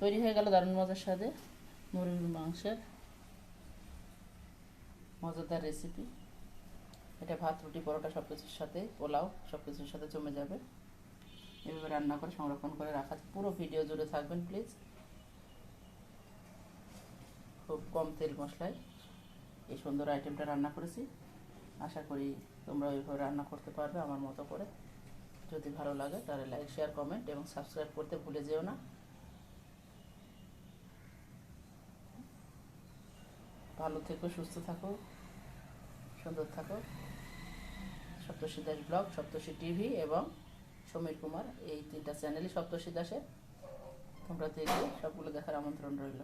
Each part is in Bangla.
তৈরি হয়ে গেল দারুণ মজার স্বাদে মুরগির মাংসের মজাদার রেসিপি এটা ভাত, রুটি, পরোটা সব কিছুর সাথে, পোলাও সব কিছুর সাথে জমে যাবে। এভাবে রান্না করে সংরক্ষণ করে রাখা পুরো ভিডিও জুড়ে থাকবেন প্লিজ খুব কম তেল মশলায় এই সুন্দর আইটেমটা রান্না করেছি। আশা করি তোমরা ওইভাবে রান্না করতে পারবে আমার মতো করে। যদি ভালো লাগে তাহলে লাইক শেয়ার কমেন্ট এবং সাবস্ক্রাইব করতে ভুলে যেও না। ভালো থেকো, সুস্থ থাকো, সুন্দর থাকো। সপ্তর্ষি দাস ব্লগ, সপ্তর্ষি টিভি এবং সমীর কুমার, এই তিনটা চ্যানেলই সপ্তর্ষি দাসের। তোমরা দেখবে সবগুলো দেখার আমন্ত্রণ রইল।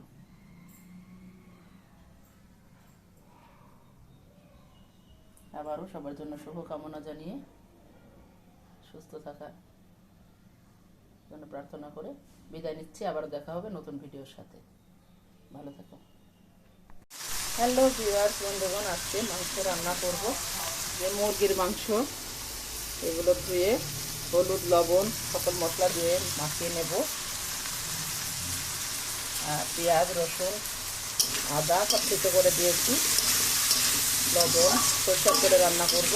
আবারও সবার জন্য শুভকামনা জানিয়ে সুস্থ থাকার জন্য প্রার্থনা করে বিদায় নিচ্ছি। আবার দেখা হবে নতুন ভিডিওর সাথে। ভালো থাকো। হ্যালো ভিউয়ার্স বন্ধুগণ, আজকে মাংস রান্না করব। যে মুরগির মাংস, এগুলো ধুয়ে হলুদ, লবণ, সকল মশলা দিয়ে মাখিয়ে নেব। আর পেঁয়াজ, রসুন, আদা সব কিছু করে দিয়েছি। লবণ, সরষের করে রান্না করব।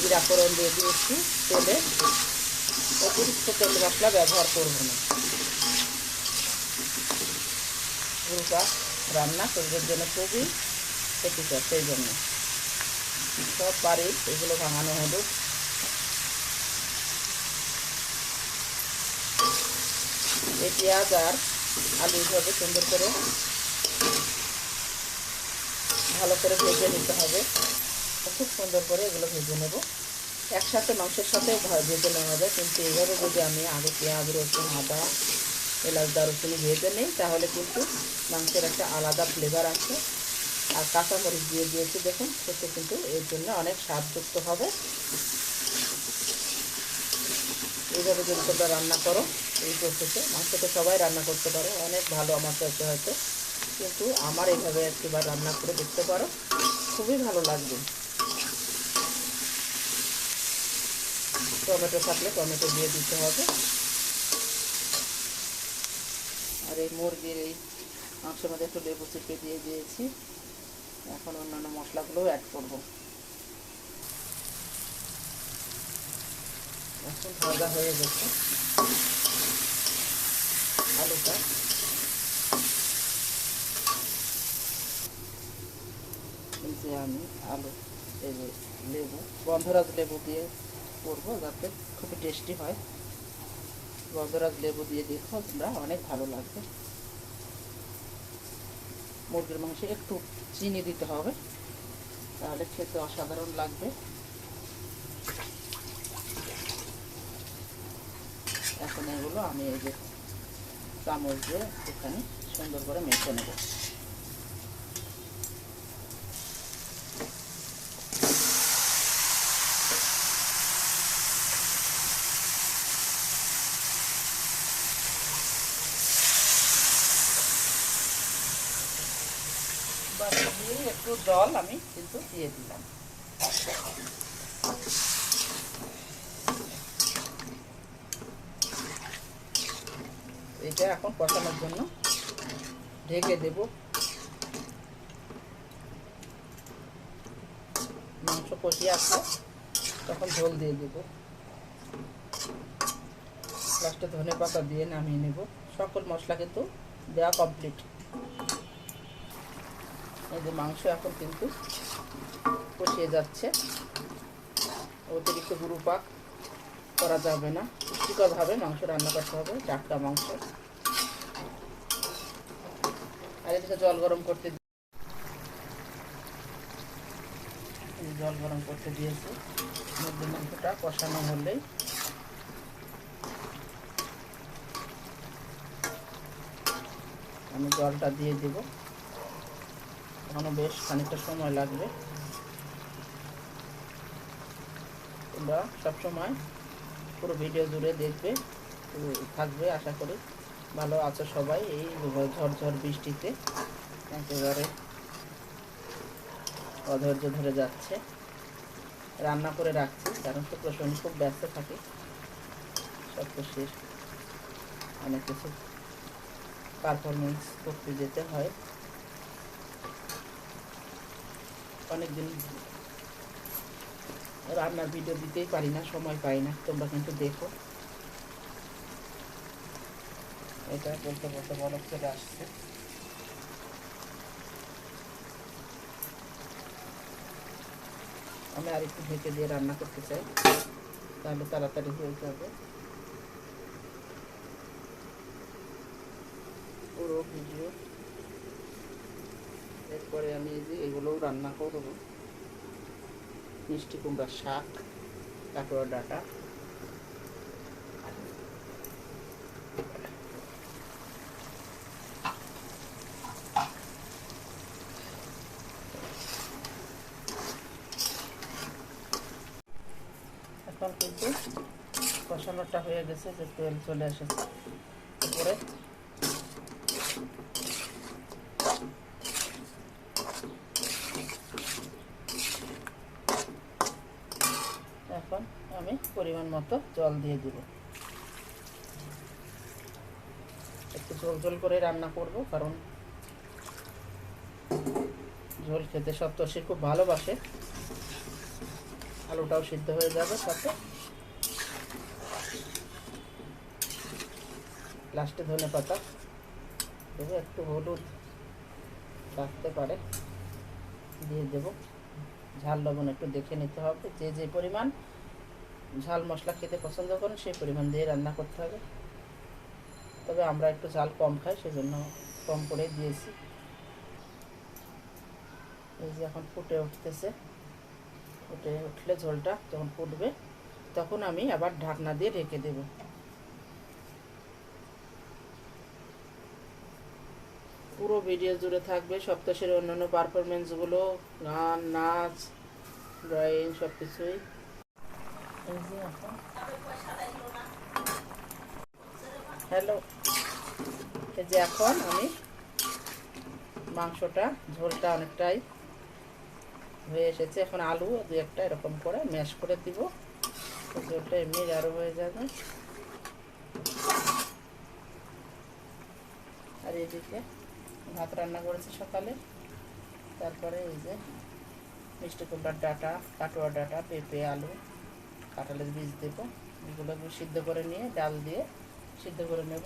জিরা ফোড়ন দিয়ে দিয়েছি তেলে। অতিরিক্ত তেল মশলা ব্যবহার করব না। রান্না শরীরের জন্য খুবই ক্ষতিকর, সেই জন্য। সব পারি এগুলো ভাঙানো হলো। এই পেঁয়াজ আর আলু এইভাবে সুন্দর করে ভালো করে ভেজে নিতে হবে। খুব সুন্দর করে এগুলো ভেজে নেব। একসাথে মাংসের সাথেও ভেজে নেওয়া যায়, কিন্তু এইভাবে যদি আমি আলু পেঁয়াজ, রসুন, আদা এলাচ, দারুচিনি ভেজে নেই, তাহলে কিন্তু মাংসের একটা আলাদা ফ্লেভার আছে। আর কাঁচামরিচ দিয়ে দিয়েছি, দেখুন সেটা কিন্তু এর জন্য অনেক স্বাদযুক্ত হবে। এইভাবে যদি তোমরা রান্না করো, এই প্রসেসে মাংস তো সবাই রান্না করতে পারো, অনেক ভালো আমার কাছে হয়তো। কিন্তু আমার এইভাবে একটিবার রান্না করে দেখতে পারো, খুবই ভালো লাগবে। টমেটো থাকলে টমেটো দিয়ে দিতে হবে আর এই মুরগির এই মাংসের মধ্যে একটু লেবু চিপে দিয়ে দিয়েছি। এখন অন্যান্য মশলাগুলোও অ্যাড করব। এখন ভাজা হয়ে গেছে। আলুটা। যে আমি আলু লেবু, গন্ধরাজ লেবু দিয়ে করব যাতে খুবই টেস্টি হয়। গন্ধরাজ লেবু দিয়ে দেখো তোমরা, অনেক ভালো লাগবে। মুরগির মাংসে একটু চিনি দিতে হবে, তাহলে খেতে অসাধারণ লাগবে। এখন এগুলো আমি এই যে চামচ দিয়ে এখানে সুন্দর করে মেখে নেব বাটি দিয়ে একটু জল আমি কিন্তু দিয়ে দিলাম। এটা এখন কষানোর জন্য ঢেকে দেব। মাংস কষিয়ে আসলে, তখন ঝোল দিয়ে দেব। লাস্টে ধনে পাতা দিয়ে নামিয়ে নেব। সকল মশলা কিন্তু দেওয়া কমপ্লিট এই যে মাংস এখন কিন্তু কষিয়ে যাচ্ছে। অতিরিক্ত গুরু পাক করা যাবে না। পুষ্টিকরভাবে মাংস রান্না করতে হবে টাটকা মাংস। আর এদিকে জল গরম করতে জল গরম করতে দিয়েছি। মুরগির মাংসটা কষানো হলেই আমি জলটা দিয়ে দেবো। এখনও বেশ খানিকটা সময় লাগবে। তোমরা সবসময় পুরো ভিডিও জুড়ে দেখবে থাকবে আশা করি। ভালো আছো সবাই এই ঝড় বৃষ্টিতে। একেবারে অধৈর্য ধরে যাচ্ছে। রান্না করে রাখছি, কারণ শুক্র শনি খুব ব্যস্ত থাকি। সব শেষ। অনেক কিছু পারফরমেন্স করতে যেতে হয়। অনেকদিন রান্নার ভিডিও দিতেই পারি না, সময় পাই না। তোমরা কিন্তু দেখো। এটা বলতে বলতে বরফ চলে আসছে। আমি আর একটু ঢেকে দিয়ে রান্না করতে চাই। তাহলে তাড়াতাড়ি হয়ে যাবে। পুরো ভিডিও এরপরে আমি এই যে এগুলোও রান্না করব। মিষ্টি কুমড়ার শাক কাটোয়া ডাটা। কষানোটা হয়ে গেছে, যে তেল চলে এসেছে উপরে এখন আমি পরিমাণ মতো জল দিয়ে দিব। একটু ঝোল ঝোল করে রান্না করব, কারণ ঝোল খেতে সপ্তর্ষি খুব ভালোবাসে। আলুটাও সিদ্ধ হয়ে যাবে সাথে। লাস্টে ধনে পাতা। দেবো একটু হলুদ রাখতে পারে। দিয়ে দেব। ঝাল লবণ একটু দেখে নিতে হবে। যে যে পরিমাণ ঝাল মশলা খেতে পছন্দ করেন, সেই পরিমাণ দিয়ে রান্না করতে হবে। তবে আমরা একটু ঝাল কম খাই, সেজন্য কম করে দিয়েছি। এই যে এখন ফুটে উঠতেছে। ফুটে উঠলে ঝোলটা যখন ফুটবে, তখন আমি আবার ঢাকনা দিয়ে ঢেকে দেব। পুরো ভিডিও জুড়ে থাকবে সপ্তাহের অন্যান্য পারফরমেন্সগুলো গান, নাচ ড্রয়িং সব কিছুই হ্যালো, এই যে এখন আমি মাংসটা, ঝোলটা অনেকটাই হয়ে এসেছে। এখন আলু দু একটা এরকম করে ম্যাশ করে দিব। ঝোলটা এমনি গাঢ় হয়ে যাবে। আর এদিকে ভাত রান্না করেছি সকালে। তারপরে এই যে মিষ্টি কুমড়ার ডাটা কাটোয়া ডাটা, পেঁপে, আলু। কাঁঠালের বীজ দেব। এগুলো সিদ্ধ করে নিয়ে ডাল দিয়ে সিদ্ধ করে নেব।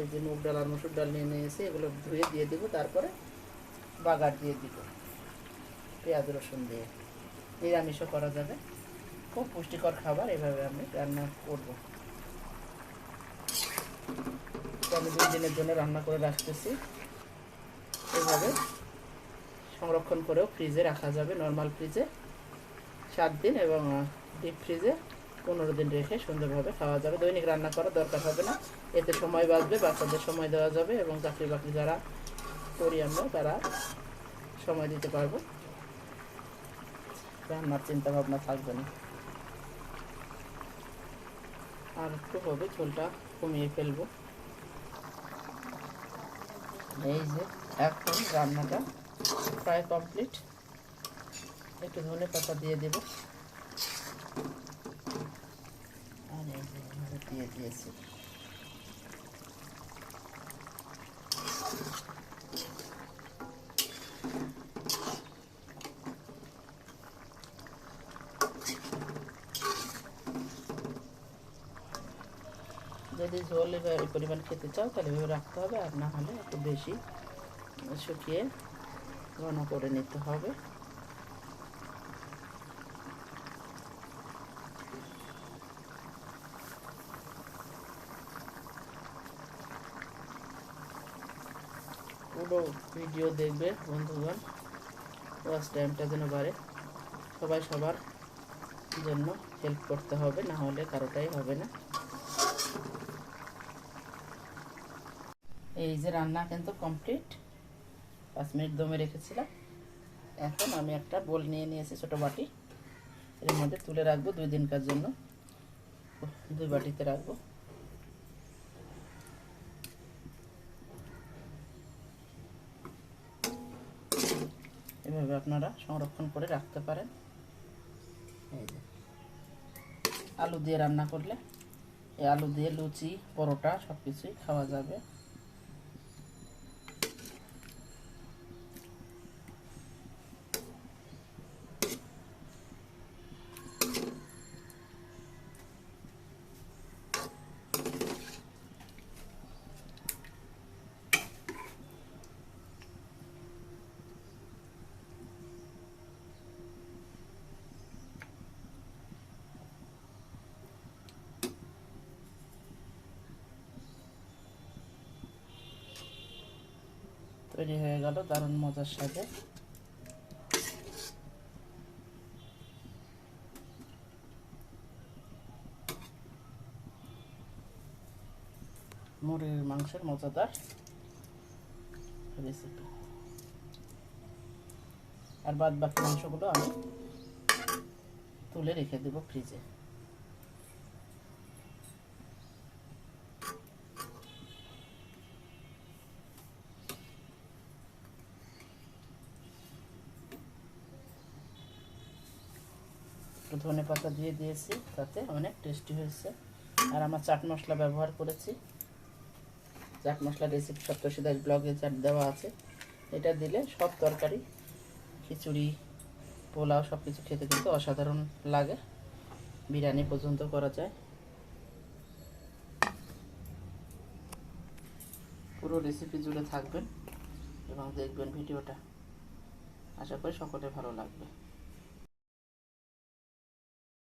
এই যে মুগ ডাল আর মসুর ডাল নিয়ে নিয়েছি, এগুলো ধুয়ে দিয়ে দেবো, তারপরে বাগার দিয়ে দিব পেঁয়াজ, রসুন দিয়ে। নিরামিষও করা যাবে। খুব পুষ্টিকর খাবার, এভাবে আমি রান্না করব। আমি দুই দিনের জন্য রান্না করে রাখতেছি। এভাবে সংরক্ষণ করেও ফ্রিজে রাখা যাবে, নর্মাল ফ্রিজে। সাত দিন এবং ডিপ ফ্রিজে পনেরো দিন রেখে সুন্দরভাবে খাওয়া যাবে। দৈনিক রান্না করার দরকার হবে না। এতে সময় বাঁচবে, বাচ্চাদের সময় দেওয়া যাবে এবং চাকরি বাকরি যারা করি আমরা, তারা সময় দিতে পারব। রান্নার চিন্তা ভাবনা থাকবে না। আর একটু হবে, ঝোলটা কমিয়ে ফেলব। এই যে, এখন রান্নাটা প্রায় কমপ্লিট একটু ধনে পাতা দিয়ে দেব। দিয়ে দিয়েছি। যদি ঝোল এই পরিমাণ খেতে চাও, তাহলে এভাবে রাখতে হবে। আর না হলে একটু বেশি শুকিয়ে ঘন করে নিতে হবে। পুরো ভিডিও দেখবে বন্ধুগণ। ওয়াচ টাইমটা যেন বাড়ে সবাই সবার জন্য হেল্প করতে হবে, না হলে কারোটাই হবে না। এই যে রান্না কিন্তু কমপ্লিট পাঁচ মিনিট দমে রেখেছিলাম। এখন আমি একটা বোল নিয়ে নিয়েছি ছোটো বাটি। এর মধ্যে তুলে রাখব দুই দিনকার জন্য। দুই বাটিতে রাখব। এভাবে আপনারা সংরক্ষণ করে রাখতে পারেন। এই যে। আলু দিয়ে রান্না করলে এই আলু দিয়ে লুচি, পরোটা সব কিছুই খাওয়া যাবে। তৈরি হয়ে গেল, দারুণ মজার সাথে। মুরগির মাংসের মজাদার রেসিপি আর বাদ বাকি মাংসগুলো আমি তুলে রেখে দেবো ফ্রিজে একটু ধনে পাতা দিয়ে দিয়েছি, তাতে অনেক টেস্টি হয়েছে। আর আমার চাট মশলা ব্যবহার করেছি। চাট মশলা রেসিপি সপ্তর্ষি দাস ব্লগে চাট দেওয়া আছে। এটা দিলে সব তরকারি, খিচুড়ি, পোলাও সব কিছু খেতে কিন্তু অসাধারণ লাগে। বিরিয়ানি পর্যন্ত করা যায়। পুরো রেসিপি জুড়ে থাকবেন এবং দেখবেন ভিডিওটা। আশা করি সকলে ভালো লাগবে।